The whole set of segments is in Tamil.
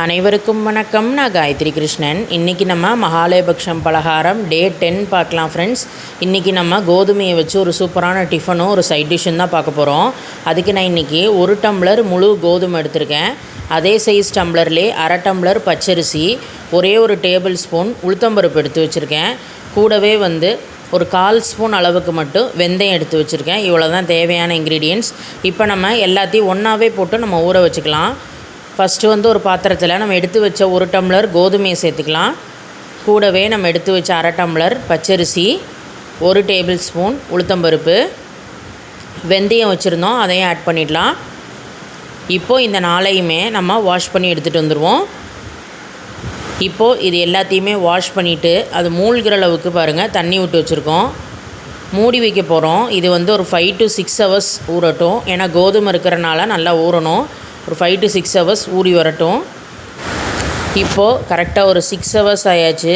அனைவருக்கும் வணக்கம். நான் காயத்ரி கிருஷ்ணன். இன்றைக்கி நம்ம மகாலயபக்ஷம் பலகாரம் டே டென் பார்க்கலாம் ஃப்ரெண்ட்ஸ் இன்றைக்கி நம்ம கோதுமையை வச்சு ஒரு சூப்பரான டிஃபனும் ஒரு சைட் டிஷ்ஷும் தான் பார்க்க போகிறோம் அதுக்கு நான் இன்றைக்கி ஒரு டம்ளர் முழு கோதுமை எடுத்திருக்கேன். அதே சைஸ் டம்ளர்லேயே அரை டம்ளர் பச்சரிசி ஒரே ஒரு டேபிள் ஸ்பூன் உளுத்தம்பருப்பு எடுத்து வச்சுருக்கேன். கூடவே வந்து ஒரு கால் ஸ்பூன் அளவுக்கு மட்டும் வெந்தயம் எடுத்து வச்சுருக்கேன். இவ்வளோ தான் தேவையான இன்க்ரீடியன்ஸ் இப்போ நம்ம எல்லாத்தையும் ஒன்றாவே போட்டு நம்ம ஊற வச்சுக்கலாம். ஃபஸ்ட்டு வந்து ஒரு பாத்திரத்தில் நம்ம எடுத்து வச்ச ஒரு டம்ளர் கோதுமையை சேர்த்துக்கலாம். கூடவே நம்ம எடுத்து வச்ச அரை டம்ளர் பச்சரிசி ஒரு டேபிள் ஸ்பூன் உளுத்தம்பருப்பு. வெந்தயம் வச்சுருந்தோம் அதையும் ஆட் பண்ணிடலாம். இப்போது இந்த நாளையுமே நம்ம வாஷ் பண்ணி எடுத்துகிட்டு வந்துடுவோம் இப்போது இது எல்லாத்தையுமே வாஷ் பண்ணிவிட்டு அது மூழ்கிற அளவுக்கு பாருங்கள் தண்ணி விட்டு வச்சுருக்கோம். மூடி வைக்க போகிறோம் இது வந்து ஒரு ஃபைவ் டு சிக்ஸ் ஹவர்ஸ் ஊறட்டும். ஏன்னா கோதுமை இருக்கிறனால நல்லா ஊறணும். ஒரு ஃபைவ் டு சிக்ஸ் ஹவர்ஸ் ஊறி வரட்டும். இப்போது கரெக்டாக ஒரு சிக்ஸ் ஹவர்ஸ் ஆயாச்சு.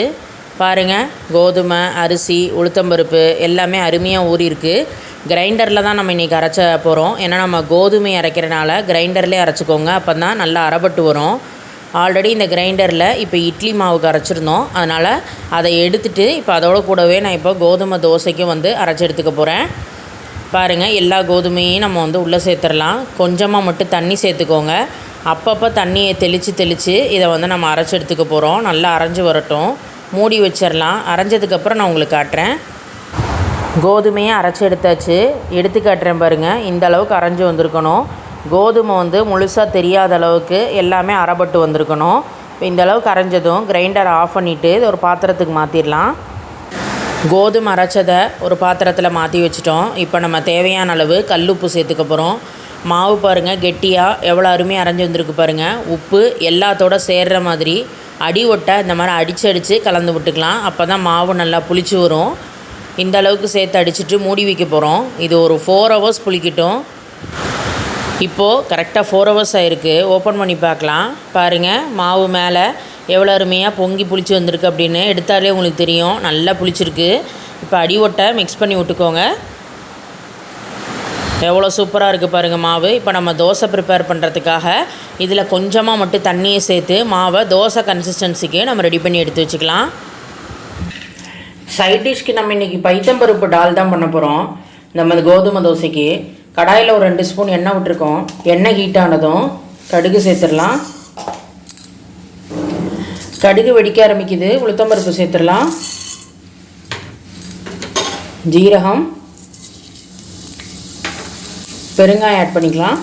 பாருங்கள் கோதுமை அரிசி உளுத்தம்பருப்பு எல்லாமே அருமையாக ஊறியிருக்கு கிரைண்டரில் தான் நம்ம இன்றைக்கி அரைச்ச போகிறோம் ஏன்னா நம்ம கோதுமை அரைக்கிறனால கிரைண்டர்லேயே அரைச்சிக்கோங்க. அப்போ தான் நல்லா அரைபட்டு வரும். ஆல்ரெடி இந்த கிரைண்டரில் இப்போ இட்லி மாவுக்கு அரைச்சிருந்தோம். அதனால் அதை எடுத்துகிட்டு இப்போ அதோட கூடவே நான் இப்போ கோதுமை தோசைக்கும் வந்து அரைச்சி எடுத்துக்க போகிறேன் பாருங்கள் எல்லா கோதுமையும் நம்ம வந்து உள்ளே சேர்த்துடலாம். கொஞ்சமாக மட்டும் தண்ணி சேர்த்துக்கோங்க. அப்பப்போ தண்ணியை தெளித்து தெளித்து இதை வந்து நம்ம அரைச்சி எடுத்துக்க போகிறோம் நல்லா அரைஞ்சி வரட்டும். மூடி வச்சிடலாம். அரைஞ்சதுக்கப்புறம் நான் உங்களுக்கு காட்டுறேன். கோதுமையை அரைச்சி எடுத்தாச்சு. எடுத்து காட்டுறேன் பாருங்கள் இந்த அளவுக்கு அரைஞ்சி வந்திருக்கணும். கோதுமை வந்து முழுசாக தெரியாத அளவுக்கு எல்லாமே அரைப்பட்டு வந்திருக்கணும். இப்போ இந்த அளவுக்கு அரைஞ்சதும் கிரைண்டரை ஆஃப் பண்ணிவிட்டு இது ஒரு பாத்திரத்துக்கு மாற்றிடலாம் கோதுமை அரைச்சதை ஒரு பாத்திரத்தில் மாற்றி வச்சிட்டோம். இப்போ நம்ம தேவையான அளவு கல் உப்பு சேர்த்துக்க போகிறோம் மாவு பாருங்கள் கெட்டியாக எவ்வளோ அருமையாக அரைஞ்சி வந்திருக்கு பாருங்கள் உப்பு எல்லாத்தோட சேர்கிற மாதிரி அடி ஒட்டை இந்த மாதிரி அடித்து அடித்து கலந்து விட்டுக்கலாம். அப்போ தான் மாவு நல்லா புளிச்சு வரும். இந்த அளவுக்கு சேர்த்து அடிச்சுட்டு மூடி வைக்க போகிறோம் இது ஒரு ஃபோர் ஹவர்ஸ் புளிக்கட்டும். இப்போது கரெக்டாக ஃபோர் ஹவர்ஸ் ஆகிருக்கு ஓப்பன் பண்ணி பார்க்கலாம். பாருங்கள் மாவு மேலே எவ்வளோ அருமையாக பொங்கி புளிச்சு வந்திருக்கு அப்படின்னு எடுத்தாலே உங்களுக்கு தெரியும். நல்லா புளிச்சிருக்கு. இப்போ அடி ஒட்டை மிக்ஸ் பண்ணி விட்டுக்கோங்க. எவ்வளோ சூப்பராக இருக்குது பாருங்கள் மாவு. இப்போ நம்ம தோசை ப்ரிப்பேர் பண்ணுறதுக்காக இதில் கொஞ்சமாக மட்டும் தண்ணியை சேர்த்து மாவை தோசை கன்சிஸ்டன்சிக்கு நம்ம ரெடி பண்ணி எடுத்து வச்சுக்கலாம். சைட் டிஷ்க்கு நம்ம இன்றைக்கி பைத்தம்பருப்பு டால் தான் பண்ண போகிறோம் நம்ம கோதுமை தோசைக்கு. கடாயில் ஒரு ரெண்டு ஸ்பூன் எண்ணெய் விட்டுருக்கோம். எண்ணெய் ஹீட் ஆனதும் கடுகு சேர்த்துடலாம். கடுகு வெடிக்க ஆரம்பிக்குது. உளுத்தம்பருப்பு சேர்த்துடலாம். ஜீரகம். பெருங்காயம் ஆட் பண்ணிக்கலாம்.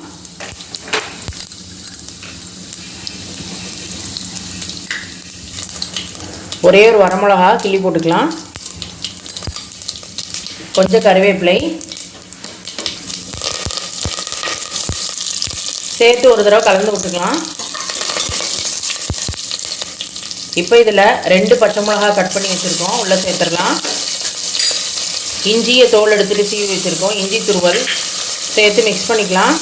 ஒரே ஒரு வரமிளகா கிள்ளி போட்டுக்கலாம். கொஞ்சம் கருவேப்பிலை. சேர்த்து ஒரு தடவை கலந்து விட்டுக்கலாம். இப்போ இதில் ரெண்டு பச்சை மிளகா கட் பண்ணி வச்சுருக்கோம். உள்ளே சேர்த்துடலாம். இஞ்சியை தோல் எடுத்துட்டு சீவி வச்சுருக்கோம். இஞ்சி துருவல் சேர்த்து மிக்ஸ் பண்ணிக்கலாம்.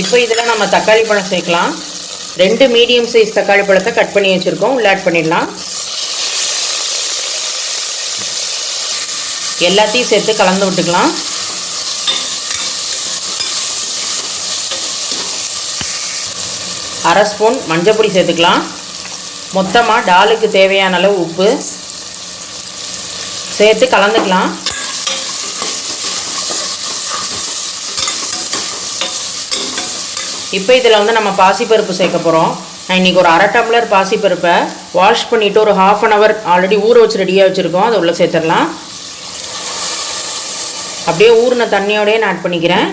இப்போ இதில் நம்ம தக்காளி பழம் சேர்க்கலாம். ரெண்டு மீடியம் சைஸ் தக்காளி பழத்தை கட் பண்ணி வச்சுருக்கோம். உள்ள ஆட் பண்ணிடலாம். எல்லாத்தையும் சேர்த்து கலந்து விட்டுக்கலாம். அரை ஸ்பூன் மஞ்சள் பொடி சேர்த்துக்கலாம். மொத்தமாக டாலுக்கு தேவையான அளவு உப்பு சேர்த்து கலந்துக்கலாம். இப்போ இதில் வந்து நம்ம பாசிப்பருப்பு சேர்க்க போகிறோம் நான் இன்றைக்கி ஒரு அரை டம்ளர் பாசிப்பருப்பை வாஷ் பண்ணிவிட்டு ஒரு ஹாஃப் அன் ஹவர் ஆல்ரெடி ஊற வச்சு ரெடியாக வச்சுருக்கோம். அதை உள்ளே சேர்த்துடலாம். அப்படியே ஊறின தண்ணியோடய நான் ஆட் பண்ணிக்கிறேன்.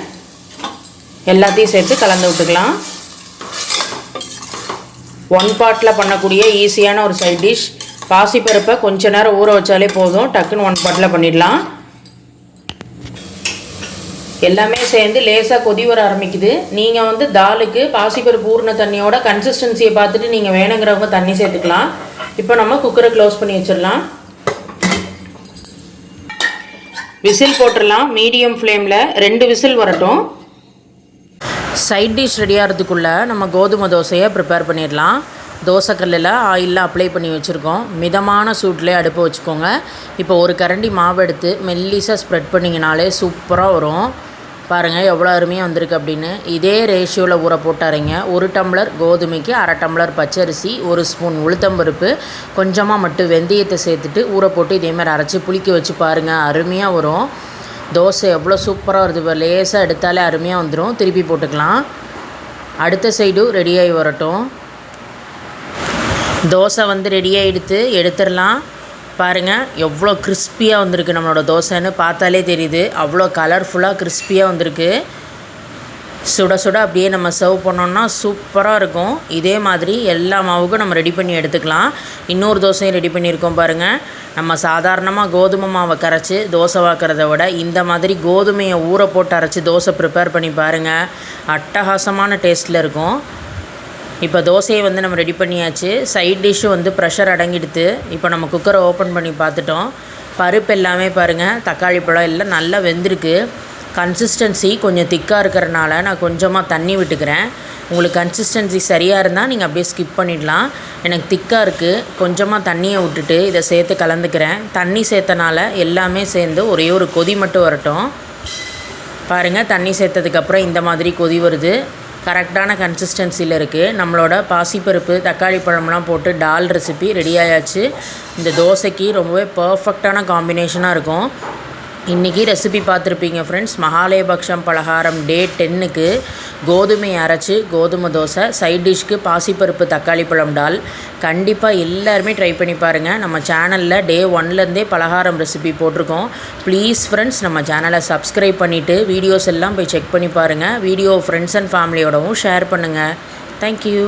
எல்லாத்தையும் சேர்த்து கலந்து விட்டுக்கலாம். ஒன் பாட்டில் பண்ணக்கூடிய ஈஸியான ஒரு சைட் டிஷ் பாசிப்பருப்பை கொஞ்ச நேரம் ஊற வச்சாலே போதும். டக்குன்னு ஒன் பாட்டில் பண்ணிடலாம். எல்லாமே சேர்ந்து லேசாக கொதி வர ஆரம்பிக்குது. நீங்கள் வந்து தாலுக்கு பாசிப்பருப்பு ஊறின தண்ணியோட கன்சிஸ்டன்சியை பார்த்துட்டு நீங்கள் வேணுங்கிறவங்க தண்ணி சேர்த்துக்கலாம். இப்போ நம்ம குக்கரை க்ளோஸ் பண்ணி வச்சிடலாம். விசில் போட்டுடலாம். மீடியம் ஃப்ளேமில் ரெண்டு விசில் வரட்டும். சைட் டிஷ் ரெடியாகிறதுக்குள்ளே நம்ம கோதுமை தோசையை ப்ரிப்பேர் பண்ணிடலாம். தோசைக்கல்லில் ஆயிலில் அப்ளை பண்ணி வச்சுருக்கோம். மிதமான சூட்லேயே அடுப்பை வச்சுக்கோங்க. இப்போ ஒரு கரண்டி மாவு எடுத்து மெல்லிசாக ஸ்ப்ரெட் பண்ணிங்கனாலே சூப்பராக வரும். பாருங்கள் எவ்வளோ அருமையாக வந்திருக்கு அப்படின்னு. இதே ரேஷியோவில் ஊற போட்டாரிங்க ஒரு டம்ளர் கோதுமைக்கு அரை டம்ளர் பச்சரிசி ஒரு ஸ்பூன் உளுத்தம்பருப்பு கொஞ்சமாக மட்டும் வெந்தயத்தை சேர்த்துட்டு ஊற போட்டு இதேமாதிரி அரைச்சி புளிக்க வச்சு பாருங்கள் அருமையாக வரும். தோசை எவ்வளோ சூப்பராக வருது இப்போ லேசாக எடுத்தாலே அருமையாக வந்துடும். திருப்பி போட்டுக்கலாம். அடுத்த சைடும் ரெடியாகி வரட்டும். தோசை வந்து ரெடியாக எடுத்து எடுத்துடலாம். பாருங்கள் எவ்வளோ கிறிஸ்பியாக வந்திருக்கு நம்மளோட தோசைன்னு. பார்த்தாலே தெரியுது. அவ்வளோ கலர்ஃபுல்லாக கிறிஸ்பியாக வந்திருக்கு. சுட சுட அப்படியே நம்ம சர்வ் பண்ணோம்னா சூப்பராக இருக்கும். இதே மாதிரி எல்லா மாவுக்கும் நம்ம ரெடி பண்ணி எடுத்துக்கலாம். இன்னொரு தோசையும் ரெடி பண்ணியிருக்கோம் பாருங்கள் நம்ம சாதாரணமாக கோதுமை மாவை கரைச்சி தோசை வாக்கிறத விட இந்த மாதிரி கோதுமையை ஊற போட்டு அரைச்சி தோசை ப்ரிப்பேர் பண்ணி பாருங்கள் அட்டகாசமான டேஸ்ட்டில் இருக்கும். இப்போ தோசையை வந்து நம்ம ரெடி பண்ணியாச்சு. சைட் டிஷ்ஷு வந்து ப்ரெஷர் அடங்கிடுத்து இப்போ நம்ம குக்கரை ஓப்பன் பண்ணி பார்த்துட்டோம். பருப்பு எல்லாமே பாருங்கள் தக்காளி பழம் எல்லாம் நல்லா வெந்திருக்கு. கன்சிஸ்டன்சி கொஞ்சம் திக்காக இருக்கிறனால நான் கொஞ்சமாக தண்ணி விட்டுக்கிறேன். உங்களுக்கு கன்சிஸ்டன்சி சரியாக இருந்தால் நீங்கள் அப்படியே ஸ்கிப் பண்ணிடலாம். எனக்கு திக்காக இருக்குது கொஞ்சமாக தண்ணியை விட்டுட்டு இதை சேர்த்து கலந்துக்கிறேன். தண்ணி சேர்த்தனால எல்லாமே சேர்ந்து ஒரே ஒரு கொதி மட்டும் வரட்டும். பாருங்கள் தண்ணி சேர்த்ததுக்கப்புறம் இந்த மாதிரி கொதி வருது. கரெக்டான கன்சிஸ்டன்சியில் இருக்குது நம்மளோட பாசிப்பருப்பு தக்காளி பழம்லாம் போட்டு டால் ரெசிபி ரெடி ஆயாச்சு. இந்த தோசைக்கு ரொம்பவே பர்ஃபெக்டான காம்பினேஷனாக இருக்கும். இன்றைக்கி ரெசிபி பார்த்துருப்பீங்க ஃப்ரெண்ட்ஸ் மகாலயபக்ஷம் பலகாரம் டே டென்னுக்கு கோதுமை அரைச்சி கோதுமை தோசை சைட் டிஷ்க்கு பாசிப்பருப்பு தக்காளி பழம் டால் கண்டிப்பாக எல்லாருமே ட்ரை பண்ணி பாருங்கள் நம்ம சேனலில் டே ஒன்லேருந்தே பலகாரம் ரெசிபி போட்டிருக்கோம். ப்ளீஸ் ஃப்ரெண்ட்ஸ் நம்ம சேனலை சப்ஸ்கிரைப் பண்ணிவிட்டு வீடியோஸ் எல்லாம் போய் செக் பண்ணி பாருங்கள் வீடியோ ஃப்ரெண்ட்ஸ் அண்ட் ஃபேமிலியோடவும் ஷேர் பண்ணுங்கள் தேங்க்யூ